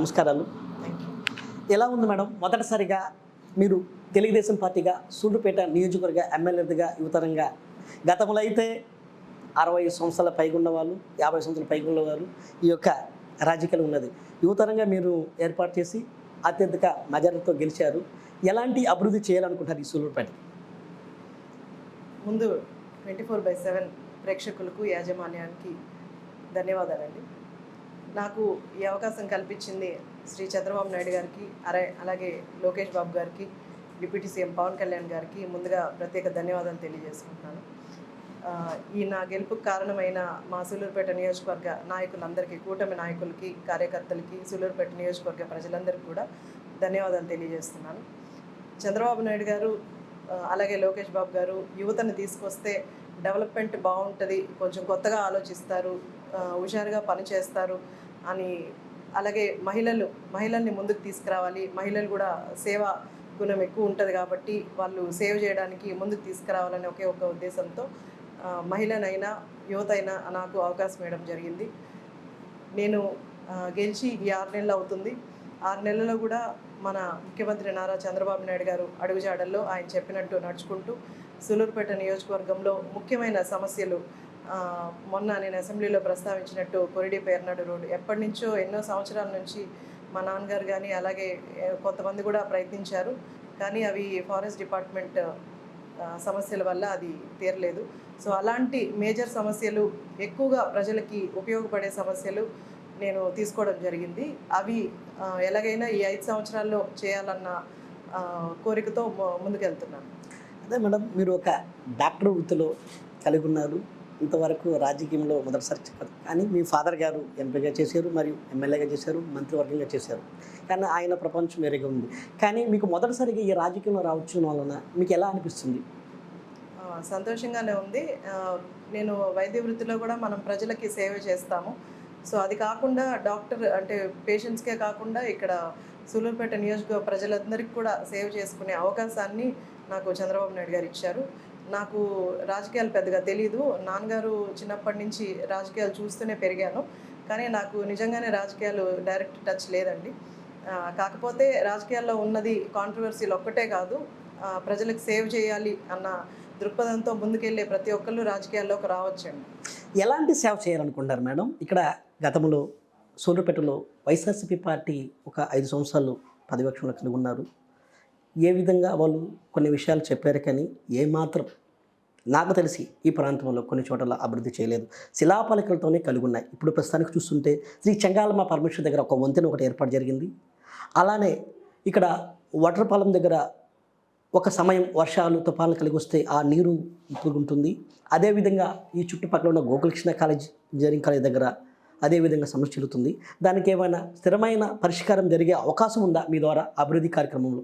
నమస్కారాలు. ఎలా ఉంది మేడం? మొదటిసారిగా మీరు తెలుగుదేశం పార్టీగా సూళ్ళుపేట నియోజకవర్గ ఎమ్మెల్యేగా యువతరంగా గతంలో అయితే అరవై సంవత్సరాల పైగా ఉన్న వాళ్ళు యాభై సంవత్సరాల పైగా ఉన్నవారు వాళ్ళు ఈ యొక్క రాజకీయాలు ఉన్నది. యువతరంగా మీరు ఏర్పాటు చేసి అత్యధిక మెజారిటీతో గెలిచారు. ఎలాంటి అభివృద్ధి చేయాలనుకుంటారు ఈ సూళ్ళూరుపేట ముందు ట్వంటీ ఫోర్ బై సెవెన్ ప్రేక్షకులకు యాజమాన్యానికి ధన్యవాదాలండి. నాకు ఈ అవకాశం కల్పించింది శ్రీ చంద్రబాబు నాయుడు గారికి అరే అలాగే లోకేష్ బాబు గారికి డిప్యూటీ సీఎం పవన్ కళ్యాణ్ గారికి ముందుగా ప్రత్యేక ధన్యవాదాలు తెలియజేసుకుంటున్నాను. ఈ నా గెలుపుకు కారణమైన మా సూలూరుపేట నియోజకవర్గ నాయకులందరికీ కూటమి నాయకులకి కార్యకర్తలకి సూలూరుపేట నియోజకవర్గ ప్రజలందరికీ కూడా ధన్యవాదాలు తెలియజేస్తున్నాను. చంద్రబాబు నాయుడు గారు అలాగే లోకేష్ బాబు గారు యువతను తీసుకొస్తే డెవలప్మెంట్ బాగుంటుంది కొంచెం కొత్తగా ఆలోచిస్తారు హుషారుగా పనిచేస్తారు అని అలాగే మహిళలు మహిళల్ని ముందుకు తీసుకురావాలి. మహిళలు కూడా సేవ గుణం ఎక్కువ ఉంటుంది కాబట్టి వాళ్ళు సేవ్ చేయడానికి ముందుకు తీసుకురావాలని ఒకే ఒక ఉద్దేశంతో మహిళనైనా యువత అయినా నాకు అవకాశం ఇవ్వడం జరిగింది. నేను గెలిచి ఈ ఆరు నెలలు అవుతుంది. ఆరు నెలల్లో కూడా మన ముఖ్యమంత్రి నారా చంద్రబాబు నాయుడు గారు అడుగుజాడల్లో ఆయన చెప్పినట్టు నడుచుకుంటూ సులూరుపేట నియోజకవర్గంలో ముఖ్యమైన సమస్యలు మొన్న నేను అసెంబ్లీలో ప్రస్తావించినట్టు కొరిడి పేర్నాడు రోడ్డు. ఎప్పటి నుంచో ఎన్నో సంవత్సరాల నుంచి మా నాన్నగారు కానీ అలాగే కొంతమంది కూడా ప్రయత్నించారు. కానీ అవి ఫారెస్ట్ డిపార్ట్మెంట్ సమస్యల వల్ల అది తీరలేదు. సో అలాంటి మేజర్ సమస్యలు ఎక్కువగా ప్రజలకి ఉపయోగపడే సమస్యలు నేను తీసుకోవడం జరిగింది. అవి ఎలాగైనా ఈ ఐదు సంవత్సరాల్లో చేయాలన్న కోరికతో ముందుకెళ్తున్నాను. అదే మేడం మీరు ఒక డాక్టర్ వృత్తిలో కలిగి ఉన్నారు. ఇంతవరకు రాజకీయంలో మొదటిసారి చెప్పదు కానీ మీ ఫాదర్ గారు ఎంపీగా చేశారు మరియు ఎమ్మెల్యేగా చేశారు మంత్రివర్గంగా చేశారు. కానీ ఆయన ప్రపంచం వేరేగా ఉంది. కానీ మీకు మొదటిసారిగా ఈ రాజకీయంలో రావచ్చు వలన మీకు ఎలా అనిపిస్తుంది? సంతోషంగానే ఉంది. నేను వైద్య వృత్తిలో కూడా మనం ప్రజలకి సేవ చేస్తాము. సో అది కాకుండా డాక్టర్ అంటే పేషెంట్స్కే కాకుండా ఇక్కడ సూలూరుపేట నియోజకవర్గ ప్రజలందరికీ కూడా సేవ చేసుకునే అవకాశాన్ని నాకు చంద్రబాబు నాయుడు గారు ఇచ్చారు. నాకు రాజకీయాలు పెద్దగా తెలియదు నాన్నగారు చిన్నప్పటి నుంచి రాజకీయాలు చూస్తూనే పెరిగాను. కానీ నాకు నిజంగానే రాజకీయాలు డైరెక్ట్ టచ్ లేదండి. కాకపోతే రాజకీయాల్లో ఉన్నది కాంట్రవర్సీలు ఒక్కటే కాదు. ప్రజలకు సేవ్ చేయాలి అన్న దృక్పథంతో ముందుకెళ్ళే ప్రతి ఒక్కళ్ళు రాజకీయాల్లోకి రావచ్చండి. ఎలాంటి సేవ చేయాలనుకుంటారు మేడం? ఇక్కడ గతంలో సూర్యపేటలో వైఎస్ఆర్సీపీ పార్టీ ఒక ఐదు సంవత్సరాలు ప్రతిపక్షంలో కలిగి ఉన్నారు ఏ విధంగా వాళ్ళు కొన్ని విషయాలు చెప్పారు కానీ ఏమాత్రం నాకు తెలిసి ఈ ప్రాంతంలో కొన్ని చోట్ల అభివృద్ధి చేయలేదు. శిలాపలికలతోనే కలిగి ఉన్నాయి ఇప్పుడు ప్రస్తుతానికి చూస్తుంటే శ్రీ చెంగాలమ్మ పరమేశ్వర్ దగ్గర ఒక వంతెన ఒకటి ఏర్పాటు జరిగింది. అలానే ఇక్కడ వాటర్పాలెం దగ్గర ఒక సమయం వర్షాలు తుఫాన్లు కలిగి వస్తే ఆ నీరు ఉంటుంది అదేవిధంగా ఈ చుట్టుపక్కల ఉన్న గోకులకృష్ణ కాలేజ్ ఇంజనీరింగ్ కాలేజ్ దగ్గర అదేవిధంగా సమస్య చెల్లుతుంది. దానికి ఏమైనా స్థిరమైన పరిష్కారం జరిగే అవకాశం ఉందా మీ ద్వారా అభివృద్ధి కార్యక్రమంలో?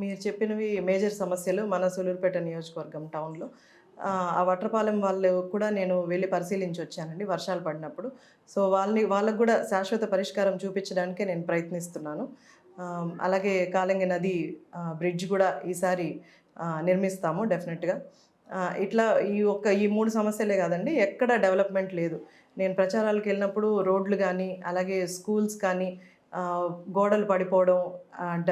మీరు చెప్పినవి మేజర్ సమస్యలు మన సూలూరుపేట నియోజకవర్గం టౌన్లో ఆ, వట్రపాలెం వాళ్ళు కూడా నేను వెళ్ళి పరిశీలించి వచ్చానండి వర్షాలు పడినప్పుడు. సో వాళ్ళని వాళ్ళకు కూడా శాశ్వత పరిష్కారం చూపించడానికే నేను ప్రయత్నిస్తున్నాను. అలాగే కాలంగి నది బ్రిడ్జ్ కూడా ఈసారి నిర్మిస్తాము డెఫినెట్గా. ఇట్లా ఈ ఒక్క ఈ మూడు సమస్యలే కాదండి ఎక్కడ డెవలప్మెంట్ లేదు. నేను ప్రచారాలకు వెళ్ళినప్పుడు రోడ్లు కానీ అలాగే స్కూల్స్ కానీ గోడలు పడిపోవడం అండ్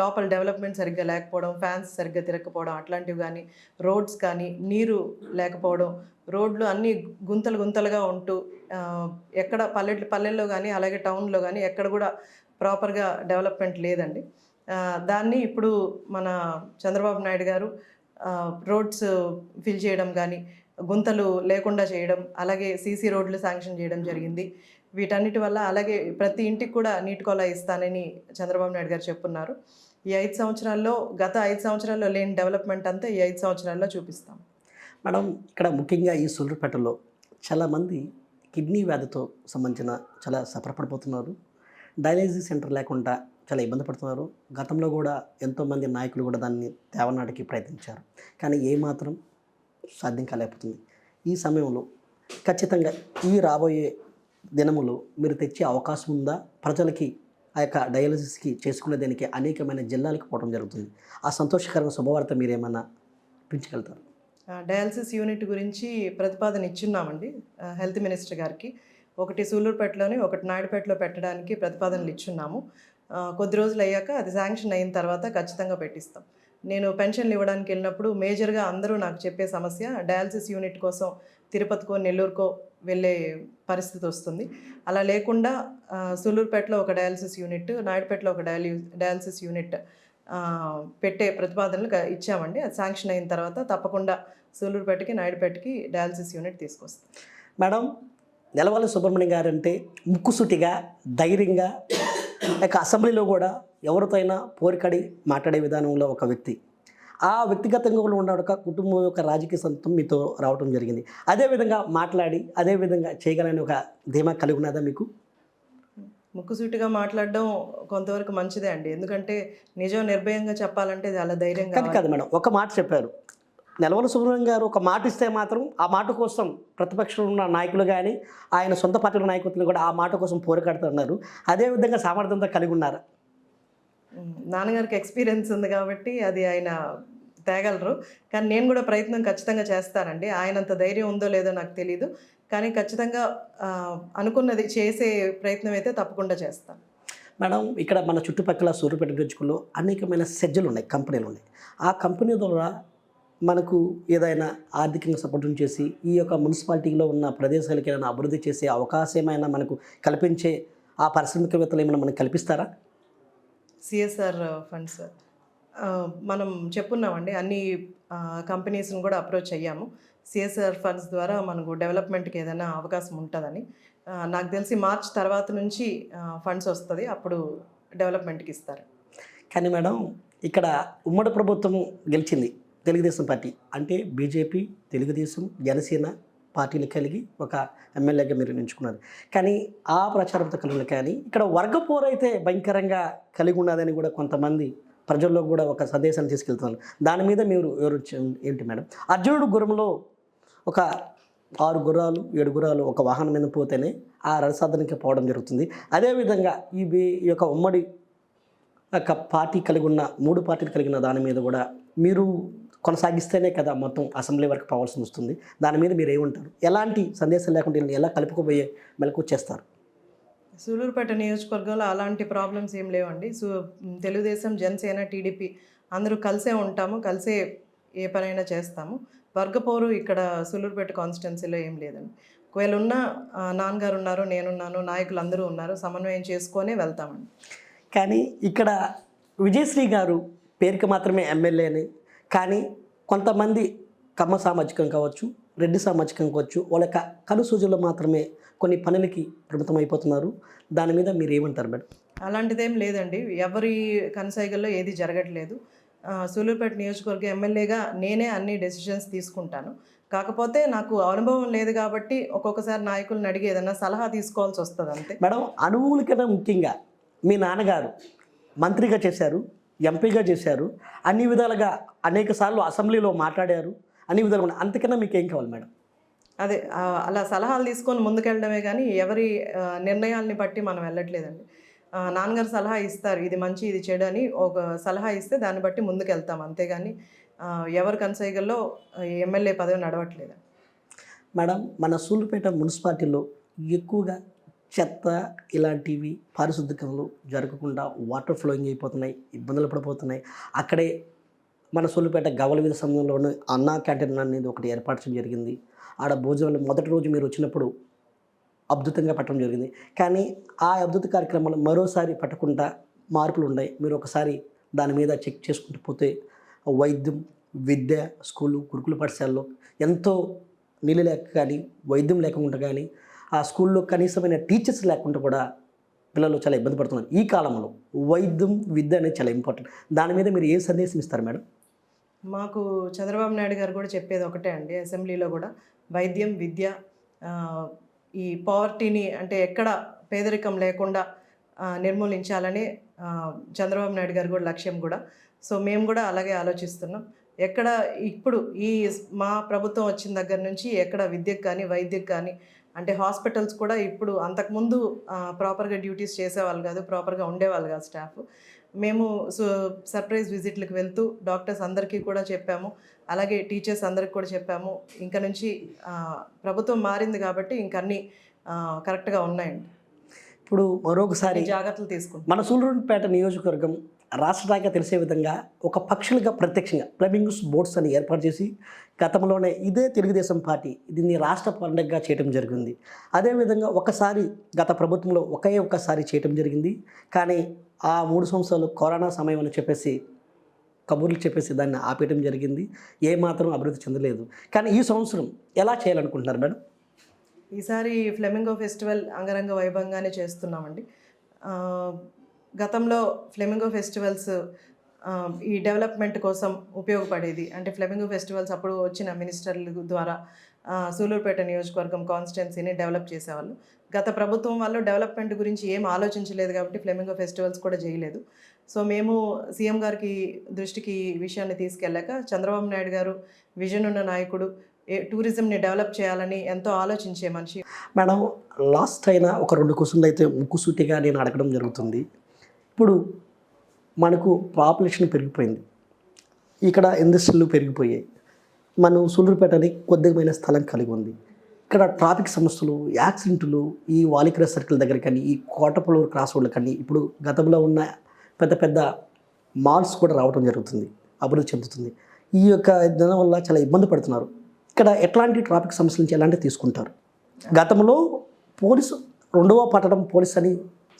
లోపల డెవలప్మెంట్ సరిగ్గా లేకపోవడం ఫ్యాన్స్ సరిగ్గా తిరగకపోవడం అట్లాంటివి కానీ రోడ్స్ కానీ నీరు లేకపోవడం రోడ్లు అన్నీ గుంతలు గుంతలుగా ఉంటూ ఎక్కడ పల్లె పల్లెల్లో కానీ అలాగే టౌన్లో కానీ ఎక్కడ కూడా ప్రాపర్గా డెవలప్మెంట్ లేదండి. దాన్ని ఇప్పుడు మన చంద్రబాబు నాయుడు గారు రోడ్స్ ఫిల్ చేయడం కానీ గుంతలు లేకుండా చేయడం అలాగే సీసీ రోడ్లు శాంక్షన్ చేయడం జరిగింది. వీటన్నిటి వల్ల అలాగే ప్రతి ఇంటికి కూడా నీటి కొల ఇస్తానని చంద్రబాబు నాయుడు గారు చెప్పున్నారు. ఈ ఐదు సంవత్సరాల్లో గత ఐదు సంవత్సరాల్లో లేని డెవలప్మెంట్ అంతా ఈ ఐదు సంవత్సరాల్లో చూపిస్తాం. మేడం ఇక్కడ ముఖ్యంగా ఈ సూళ్ళూరుపేటలో చాలామంది కిడ్నీ వ్యాధితో సంబంధించిన చాలా సఫరపడిపోతున్నారు. డయాలసిస్ సెంటర్ లేకుండా చాలా ఇబ్బంది పడుతున్నారు. గతంలో కూడా ఎంతోమంది నాయకులు కూడా దాన్ని తేవనాటికి ప్రయత్నించారు. కానీ ఏమాత్రం సాధ్యం కాలేకపోతుంది. ఈ సమయంలో ఖచ్చితంగా ఈ రాబోయే దినములో మీరు తెచ్చే అవకాశం ఉందా? ప్రజలకి ఆ యొక్క డయాలసిస్కి చేసుకునే దానికి అనేకమైన జిల్లాలకు పోవడం జరుగుతుంది. ఆ సంతోషకరమైన శుభవార్త మీరేమన్నా పెంచగలుగుతారు? డయాలసిస్ యూనిట్ గురించి ప్రతిపాదన ఇచ్చున్నామండి. హెల్త్ మినిస్టర్ గారికి. ఒకటి సూలూరుపేటలోని ఒకటి నాయుడుపేటలో పెట్టడానికి ప్రతిపాదనలు ఇచ్చున్నాము. కొద్ది రోజులు అయ్యాక అది శాంక్షన్ అయిన తర్వాత ఖచ్చితంగా పెట్టిస్తాం. నేను పెన్షన్లు ఇవ్వడానికి వెళ్ళినప్పుడు మేజర్గా అందరూ నాకు చెప్పే సమస్య డయాలసిస్ యూనిట్ కోసం తిరుపతికో నెల్లూరుకో వెళ్ళే పరిస్థితి వస్తుంది. అలా లేకుండా ఆ, సూలూరుపేటలో ఒక డయాలసిస్ యూనిట్ నాయుడుపేటలో ఒక డయాలి డయాలసిస్ యూనిట్ పెట్టే ప్రతిపాదనలు ఇచ్చామండి. అది శాంక్షన్ అయిన తర్వాత తప్పకుండా సూలూరుపేటకి నాయుడుపేటకి డయాలసిస్ యూనిట్ తీసుకొస్తాం. మేడం నెలవాళ్ళ సుబ్రహ్మణ్యం గారు అంటే ముక్కుసూటిగా ధైర్యంగా లేక అసెంబ్లీలో కూడా ఎవరితో అయినా పోరికడి మాట్లాడే విధానంలో ఒక వ్యక్తి. ఆ వ్యక్తిగతంగా కూడా ఉన్న ఒక కుటుంబం యొక్క రాజకీయ సంతం మీతో రావడం జరిగింది. అదేవిధంగా మాట్లాడి అదేవిధంగా చేయగలని ఒక ధీమా కలిగి ఉన్నదా మీకు? ముక్కుసూటిగా మాట్లాడడం కొంతవరకు మంచిదే అండి. ఎందుకంటే నిజం నిర్భయంగా చెప్పాలంటే చాలా ధైర్యంగా కాదు కాదు మేడం. ఒక మాట చెప్పారు. నెలవల సుబ్రహ్మణ్యం గారు ఒక మాట ఇస్తే మాత్రం ఆ మాట కోసం ప్రతిపక్షంలో ఉన్న నాయకులు కానీ ఆయన సొంత పార్టీల నాయకులు కూడా ఆ మాట కోసం పోరాడుతున్నారు అదేవిధంగా సామర్థ్యంతో కలిగి ఉన్నారు? నాన్నగారికి ఎక్స్పీరియన్స్ ఉంది కాబట్టి అది ఆయన తేగలరు. కానీ నేను కూడా ప్రయత్నం ఖచ్చితంగా చేస్తానండి. ఆయనంత ధైర్యం ఉందో లేదో నాకు తెలియదు కానీ ఖచ్చితంగా అనుకున్నది చేసే ప్రయత్నం అయితే తప్పకుండా చేస్తాను. మేడం ఇక్కడ మన చుట్టుపక్కల సూర్యపేట డిస్టిక్లో అనేకమైన సెజ్జలు ఉన్నాయి కంపెనీలు ఉన్నాయి. ఆ కంపెనీ ద్వారా మనకు ఏదైనా ఆర్థికంగా సపోర్ట్ చేసి ఈ యొక్క మున్సిపాలిటీలో ఉన్న ప్రదేశాలకి ఏదైనా అభివృద్ధి చేసే అవకాశం ఏమైనా మనకు కల్పించే ఆ పారిశ్రామికవేత్తలు ఏమైనా మనకు కల్పిస్తారా? CSR funds. ఆ, మనం చెప్పున్నామండి అన్ని కంపెనీస్ని కూడా అప్రోచ్ అయ్యాము. సిఎస్ఆర్ ఫండ్స్ ద్వారా మనకు డెవలప్మెంట్కి ఏదైనా అవకాశం ఉంటుందని. నాకు తెలిసి మార్చ్ తర్వాత నుంచి ఫండ్స్ వస్తుంది అప్పుడు డెవలప్మెంట్కి ఇస్తారు. కానీ మేడం ఇక్కడ ఉమ్మడి ప్రభుత్వం గెలిచింది తెలుగుదేశం పార్టీ. అంటే బీజేపీ తెలుగుదేశం జనసేన పార్టీలు కలిగి ఒక ఎమ్మెల్యేగా మీరు ఎంచుకున్నారు కానీ ఆ ప్రచారంతో కలిగి కానీ ఇక్కడ వర్గపోరు అయితే భయంకరంగా కలిగి ఉన్నదని కూడా కొంతమంది ప్రజల్లో కూడా ఒక సందేశాన్ని తీసుకెళ్తున్నారు. దాని మీద మీరు ఎవరు ఏంటి మేడం? అర్జునుడు గురంలో ఒక ఆరు గుర్రాలు ఏడు గుర్రాలు ఒక వాహనం మీద పోతేనే ఆ రసాధనకి పోవడం జరుగుతుంది. అదేవిధంగా ఈ ఈ యొక్క ఉమ్మడి యొక్క పార్టీ కలిగి ఉన్న మూడు పార్టీలు కలిగిన దాని మీద కూడా మీరు కొనసాగిస్తేనే కదా మొత్తం అసెంబ్లీ వరకు పోవాల్సి వస్తుంది. దాని మీద మీరు ఏమంటారు ఎలాంటి సందేశం లేకుండా ఎలా కలుపుకుపోయే మెలకు చేస్తారు? సూలూరుపేట నియోజకవర్గంలో అలాంటి ప్రాబ్లమ్స్ ఏం లేవండి. సో తెలుగుదేశం జనసేన టీడీపీ అందరూ కలిసే ఉంటాము కలిసే ఏ పనైనా చేస్తాము. వర్గపోరు ఇక్కడ సూలూరుపేట కాన్స్టిట్యున్సీలో ఏం లేదండి. ఒకవేళ ఉన్న నాన్నగారు ఉన్నారు నేనున్నాను నాయకులు అందరూ ఉన్నారు సమన్వయం చేసుకొనే వెళ్తామండి. కానీ ఇక్కడ విజయశ్రీ గారు పేరుకి మాత్రమే ఎమ్మెల్యేని కానీ కొంతమంది కమ్మ సామాజికం కావచ్చు రెడ్డి సామాజికం కావచ్చు వాళ్ళ యొక్క కనుసూజులు మాత్రమే కొన్ని పనులకి పరిమితం అయిపోతున్నారు. దాని మీద మీరు ఏమంటారు మేడం? అలాంటిదేం లేదండి. ఎవరి కనసాయిగల్లో ఏది జరగట్లేదు. సూలూరుపేట నియోజకవర్గ ఎమ్మెల్యేగా నేనే అన్ని డెసిషన్స్ తీసుకుంటాను. కాకపోతే నాకు అనుభవం లేదు కాబట్టి ఒక్కొక్కసారి నాయకులను అడిగి ఏదైనా సలహా తీసుకోవాల్సి వస్తుంది అంతే. మేడం అనుభవం కన్నా ముఖ్యంగా మీ నాన్నగారు మంత్రిగా చేశారు ఎంపీగా చేశారు అన్ని విధాలుగా అనేక సార్లు అసెంబ్లీలో మాట్లాడారు అన్ని విధాలుగా ఉన్నాయి. అంతకన్నా మీకు ఏం కావాలి మేడం? అదే అలా సలహాలు తీసుకొని ముందుకెళ్ళడమే కానీ ఎవరి నిర్ణయాల్ని బట్టి మనం వెళ్ళట్లేదండి. నాన్నగారు సలహా ఇస్తారు ఇది మంచి ఇది చెడు అని ఒక సలహా ఇస్తే దాన్ని బట్టి ముందుకెళ్తాం. అంతేగాని ఎవరి కనసైగల్లో ఎమ్మెల్యే పదవి నడవట్లేదు. మేడం మన సూళ్ళుపేట మున్సిపాలిటీలో ఎక్కువగా చెత్త ఇలాంటివి పారిశుద్ధ్యంలో జరగకుండా వాటర్ ఫ్లోయింగ్ అయిపోతున్నాయి ఇబ్బందులు పడిపోతున్నాయి. అక్కడే మన సొల్లుపేట గవల వీధి సమయంలోనే అన్నా క్యాంటీన్ అనేది ఒకటి ఏర్పరచడం జరిగింది. ఆడ భోజనాలు మొదటి రోజు మీరు వచ్చినప్పుడు అద్భుతంగా పెట్టడం జరిగింది. కానీ ఆ అద్భుత కార్యక్రమాలు మరోసారి పెట్టకుండా మార్పులు ఉన్నాయి. మీరు ఒకసారి దాని మీద చెక్ చేసుకుంటూ పోతే వైద్యం విద్య స్కూలు గురుకుల పాఠశాలలో ఎంతో నీళ్ళు లేక కానీ వైద్యం లేకుండా కానీ ఆ స్కూల్లో కనీసమైన టీచర్స్ లేకుండా కూడా పిల్లలు చాలా ఇబ్బంది పడుతున్నారు. ఈ కాలంలో వైద్యం విద్య అనేది చాలా ఇంపార్టెంట్. దాని మీద మీరు ఏ సందేశం ఇస్తారు మేడం? మాకు చంద్రబాబు నాయుడు గారు కూడా చెప్పేది ఒకటే అండి అసెంబ్లీలో కూడా వైద్యం విద్య ఈ పావర్టీని అంటే ఎక్కడ పేదరికం లేకుండా నిర్మూలించాలని చంద్రబాబు నాయుడు గారు కూడా లక్ష్యం కూడా. సో మేము కూడా అలాగే ఆలోచిస్తున్నాం. ఎక్కడ ఇప్పుడు ఈ మా ప్రభుత్వం వచ్చిన దగ్గర నుంచి ఎక్కడ విద్యకు కానీ వైద్యకు కానీ అంటే హాస్పిటల్స్ కూడా ఇప్పుడు అంతకుముందు ప్రాపర్గా డ్యూటీస్ చేసేవాళ్ళు కాదు ప్రాపర్గా ఉండేవాళ్ళు కాదు స్టాఫ్. మేము సో సర్ప్రైజ్ విజిట్లకు వెళ్తూ డాక్టర్స్ అందరికీ కూడా చెప్పాము. అలాగే టీచర్స్ అందరికి కూడా చెప్పాము. ఇంకా నుంచి ప్రభుత్వం మారింది కాబట్టి ఇంక అన్ని ఆ, కరెక్ట్గా ఉన్నాయండి. ఇప్పుడు మరొకసారి జాగ్రత్తలు తీసుకుంటాం. మన సూలూరుపేట నియోజకవర్గం రాష్ట్రానికి తెలిసే విధంగా ఒక పక్షులుగా ప్రత్యక్షంగా ఫ్లెమింగ్స్ బోట్స్ అని ఏర్పాటు చేసి గతంలోనే ఇదే తెలుగుదేశం పార్టీ దీన్ని రాష్ట్ర పండుగగా చేయడం జరిగింది. అదేవిధంగా ఒకసారి గత ప్రభుత్వంలో ఒకే ఒక్కసారి చేయడం జరిగింది. కానీ ఆ మూడు సంవత్సరాలు కరోనా సమయం అని చెప్పేసి కబుర్లు చెప్పేసి దాన్ని ఆపేయడం జరిగింది. ఏమాత్రం అభివృద్ధి చెందలేదు. కానీ ఈ సంవత్సరం ఎలా చేయాలనుకుంటున్నారు మేడం? ఈసారి ఫ్లెమింగో ఫెస్టివల్ అంగరంగ వైభవంగానే చేస్తున్నామండి. గతంలో ఫ్లెమింగో ఫెస్టివల్స్ ఈ డెవలప్మెంట్ కోసం ఉపయోగపడేది. అంటే ఫ్లెమింగో ఫెస్టివల్స్ అప్పుడు వచ్చిన మినిస్టర్ల ద్వారా సూలూరుపేట నియోజకవర్గం కాన్స్టిట్యున్సీని డెవలప్ చేసేవాళ్ళు. గత ప్రభుత్వం వాళ్ళు డెవలప్మెంట్ గురించి ఏం ఆలోచించలేదు కాబట్టి ఫ్లెమింగో ఫెస్టివల్స్ కూడా చేయలేదు. సో మేము సీఎం గారికి దృష్టికి ఈ విషయాన్ని తీసుకెళ్ళాక చంద్రబాబు నాయుడు గారు విజన్ ఉన్న నాయకుడు ఏ- టూరిజంని డెవలప్ చేయాలని ఎంతో ఆలోచించే మనిషి. మేడం లాస్ట్ అయినా ఒక రెండు క్వశ్చన్లు అయితే ముక్కుసూటిగా నేను అడగడం జరుగుతుంది. ఇప్పుడు మనకు పాపులేషన్ పెరిగిపోయింది. ఇక్కడ ఇండస్ట్రీలు పెరిగిపోయాయి. మనం సూళ్ళూరుపేటని కొద్దిమైన స్థలం కలిగి ఉంది. ఇక్కడ ట్రాఫిక్ సమస్యలు యాక్సిడెంట్లు ఈ వాలికర సర్కిల్ దగ్గర కానీ ఈ కోటపలూరు క్రాస్ రోడ్లు కానీ ఇప్పుడు గతంలో ఉన్న పెద్ద పెద్ద మాల్స్ కూడా రావడం జరుగుతుంది అభివృద్ధి చెందుతుంది. ఈ యొక్క దాని వల్ల చాలా ఇబ్బంది పడుతున్నారు. ఇక్కడ ఎట్లాంటి ట్రాఫిక్ సమస్యల నుంచి ఎలాంటి తీసుకుంటారు? గతంలో పోలీసు రెండవ పట్టడం పోలీస్ అని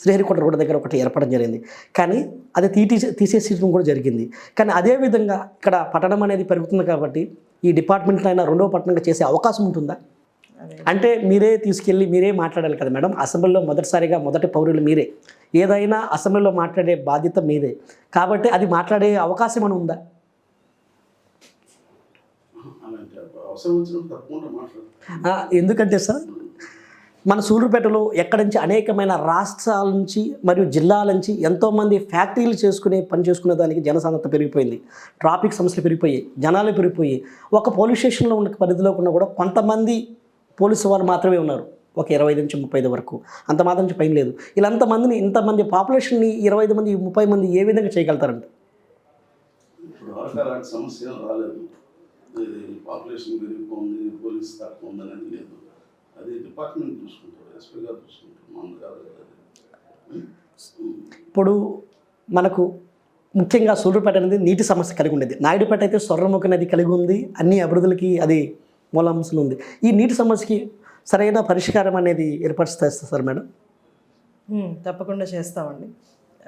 శ్రీహరికోట రోడ్డు దగ్గర ఒకటి ఏర్పడడం జరిగింది. కానీ అది తీటి తీసేసేయడం కూడా జరిగింది. కానీ అదే విధంగా ఇక్కడ పట్టణం అనేది పెరుగుతుంది కాబట్టి ఈ డిపార్ట్మెంట్ అయినా రెండవ పట్టణంగా చేసే అవకాశం ఉంటుందా? అంటే మీరే తీసుకెళ్ళి మీరే మాట్లాడాలి కదా మేడం. అసెంబ్లీలో మొదటిసారిగా మొదటి పౌరులు మీరే. ఏదైనా అసెంబ్లీలో మాట్లాడే బాధ్యత మీదే. కాబట్టి అది మాట్లాడే అవకాశం ఏమైనా ఉందా? ఎందుకంటే సార్ మన సూళ్ళూరుపేటలో ఎక్కడి నుంచి అనేకమైన రాష్ట్రాల నుంచి మరియు జిల్లాల నుంచి ఎంతోమంది ఫ్యాక్టరీలు చేసుకునే పని చేసుకునే దానికి జనసాంద్రత పెరిగిపోయింది. ట్రాఫిక్ సమస్యలు పెరిగిపోయాయి. జనాలు పెరిగిపోయి ఒక పోలీస్ స్టేషన్లో ఉన్న పరిధిలో ఉన్న కూడా కొంతమంది పోలీసు వాళ్ళు మాత్రమే ఉన్నారు. ఒక ఇరవై ఐదు నుంచి ముప్పై ఐదు వరకు. అంత మాత్రం నుంచి పైన లేదు. ఇలా అంతమందిని ఇంతమంది పాపులేషన్ని ఇరవై ఐదు మంది ముప్పై మంది ఏ విధంగా చేయగలుగుతారండి? సమస్య ఏం రాలేదు. ఇది పాపులేషన్ పెరిగిపోయింది పోలీస్ తక్కువ ఉంది అనేది లేదు. అది డిపార్ట్మెంట్ చూసుకుంటారు ఎస్పీ గారు చూసుకుంటారు మన కాదు కదా అది. ఇప్పుడు మనకు ముఖ్యంగా సూర్యుపేట అనేది నీటి సమస్య కలిగి ఉండేది. నాయుడుపేట అయితే స్వర్ణముఖ నది కలిగి ఉంది. అన్ని అభివృద్ధులకి అది మూలాంశం ఉంది. ఈ నీటి సమస్యకి సరైన పరిష్కారం అనేది ఏర్పరుస్తా సార్ మేడం. తప్పకుండా చేస్తామండి.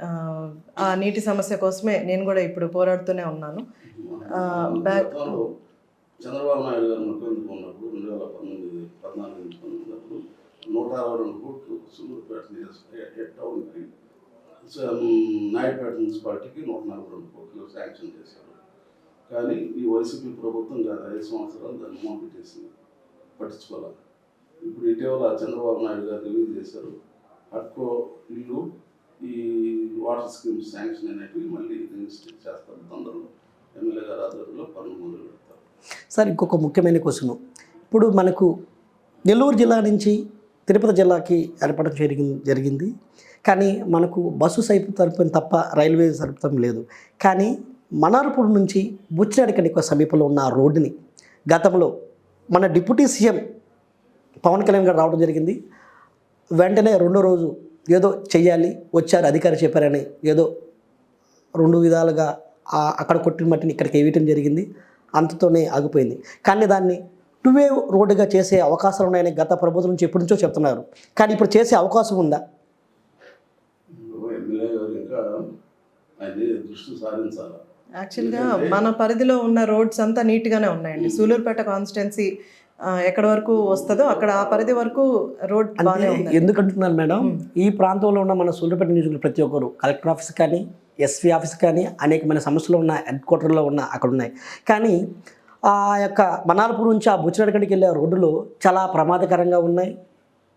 ఆ, ఆ నీటి సమస్య కోసమే నేను కూడా ఇప్పుడు పోరాడుతూనే ఉన్నాను. బ్యాక్ చంద్రబాబు నాయుడు గారు ముఖ్యమంత్రి ఉన్నప్పుడు రెండు వేల పంతొమ్మిది పద్నాలుగు పంతొమ్మిది నూట అరవై రెండు కోట్లు సూళ్ళూరుపేట నియోజక టౌన్కి నాయుడుపేట మున్సిపాలిటీకి నూట నలభై రెండు కోట్లు శాంక్షన్ చేశారు. కానీ ఈ వైసీపీ ప్రభుత్వం గత ఐదు సంవత్సరాలు దాన్ని మోపెట్టేసింది పట్టించుకోవాలి ఇప్పుడు ఇటీవల చంద్రబాబు నాయుడు గారు రిలీజ్ చేశారు. అట్కో ఇల్లు ఈ వాటర్ స్కీమ్ శాంక్షన్ అనేటివి మళ్ళీ రిజిస్టర్ చేస్తారు. తొందరలో ఎమ్మెల్యే గారు ఆధ్వర్యంలో పనులు మొదలు పెడతారు. సార్ ఇంకొక ముఖ్యమైన క్వశ్చన్. ఇప్పుడు మనకు నెల్లూరు జిల్లా నుంచి తిరుపతి జిల్లాకి ఏర్పడడం జరిగింది జరిగింది. కానీ మనకు బస్సు సైతం తప్ప రైల్వే సరిపడం లేదు. కానీ మనార్పూర్ నుంచి బుచ్చినాడికనికి సమీపంలో ఉన్న ఆ రోడ్డుని గతంలో మన డిప్యూటీ సీఎం పవన్ కళ్యాణ్ గారు రావడం జరిగింది. వెంటనే రెండో రోజు ఏదో చెయ్యాలి వచ్చారు అధికారి చెప్పారని ఏదో రెండు విధాలుగా అక్కడ కొట్టిన మట్టిని ఇక్కడికి వేయటం జరిగింది. అంతతోనే ఆగిపోయింది. కానీ దాన్ని టూ వే రోడ్డుగా చేసే అవకాశాలు ఉన్నాయని గత ప్రభుత్వం నుంచి ఎప్పటి నుంచో చెప్తున్నారు. కానీ ఇప్పుడు చేసే అవకాశం ఉందా? ఎమ్మెల్యే గారు ఇంకా దృష్టి సారించాలి? యాక్చువల్గా మన పరిధిలో ఉన్న రోడ్స్ అంతా నీట్గానే ఉన్నాయండి. సూలూరుపేట కాన్స్టిట్యున్సీ ఎక్కడ వరకు వస్తుందో అక్కడ ఆ పరిధి వరకు రోడ్ బాగానే ఉంది. ఎందుకు అంటున్నాను మేడం ఈ ప్రాంతంలో ఉన్న మన సూర్యపేట నియోజకవర్గం ప్రతి ఒక్కరు కలెక్టర్ ఆఫీస్ కానీ ఎస్పీ ఆఫీస్ కానీ అనేకమైన సమస్యలు ఉన్న హెడ్ క్వార్టర్లో ఉన్న అక్కడ ఉన్నాయి. కానీ ఆ యొక్క మనార్పూర్ నుంచి ఆ బుచ్చినడికడికి వెళ్ళే రోడ్డులు చాలా ప్రమాదకరంగా ఉన్నాయి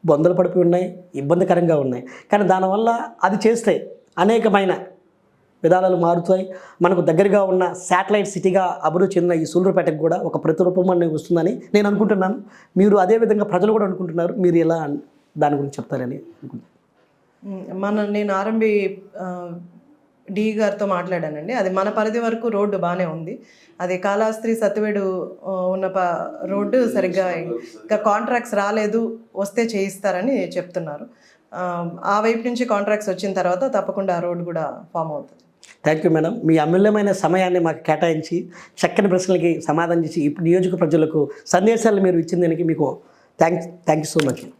బొందలు పడిపోయి ఉన్నాయి ఇబ్బందికరంగా ఉన్నాయి. కానీ దానివల్ల అది చేస్తే అనేకమైన విధానాలు మారుతాయి. మనకు దగ్గరగా ఉన్న శాటిలైట్ సిటీగా అభివృద్ధి చెందిన ఈ సూళ్ళూరుపేటకు కూడా ఒక ప్రతిరూపం అనేది వస్తుందని నేను అనుకుంటున్నాను. మీరు అదే విధంగా ప్రజలు కూడా అనుకుంటున్నారు. మీరు ఎలా దాని గురించి చెప్తారని అనుకుంటున్నాను. మన నేను ఆర్ఎంబి డి గారితో మాట్లాడానండి. అది మన పరిధి వరకు రోడ్డు బాగానే ఉంది. అది కాళహస్త్రి సత్యవేడు ఉన్న ప రోడ్డు సరిగ్గా ఇంకా కాంట్రాక్ట్స్ రాలేదు. వస్తే చేయిస్తారని చెప్తున్నారు. ఆ, ఆ వైపు నుంచి కాంట్రాక్ట్స్ వచ్చిన తర్వాత తప్పకుండా ఆ రోడ్డు కూడా ఫామ్ అవుతుంది. థ్యాంక్ యూ మేడం మీ అమూల్యమైన సమయాన్ని మాకు కేటాయించి చక్కని ప్రశ్నలకి సమాధానం చేసి నియోజక ప్రజలకు సందేశాలు మీరు ఇచ్చిన దానికి మీకు thank thank you so much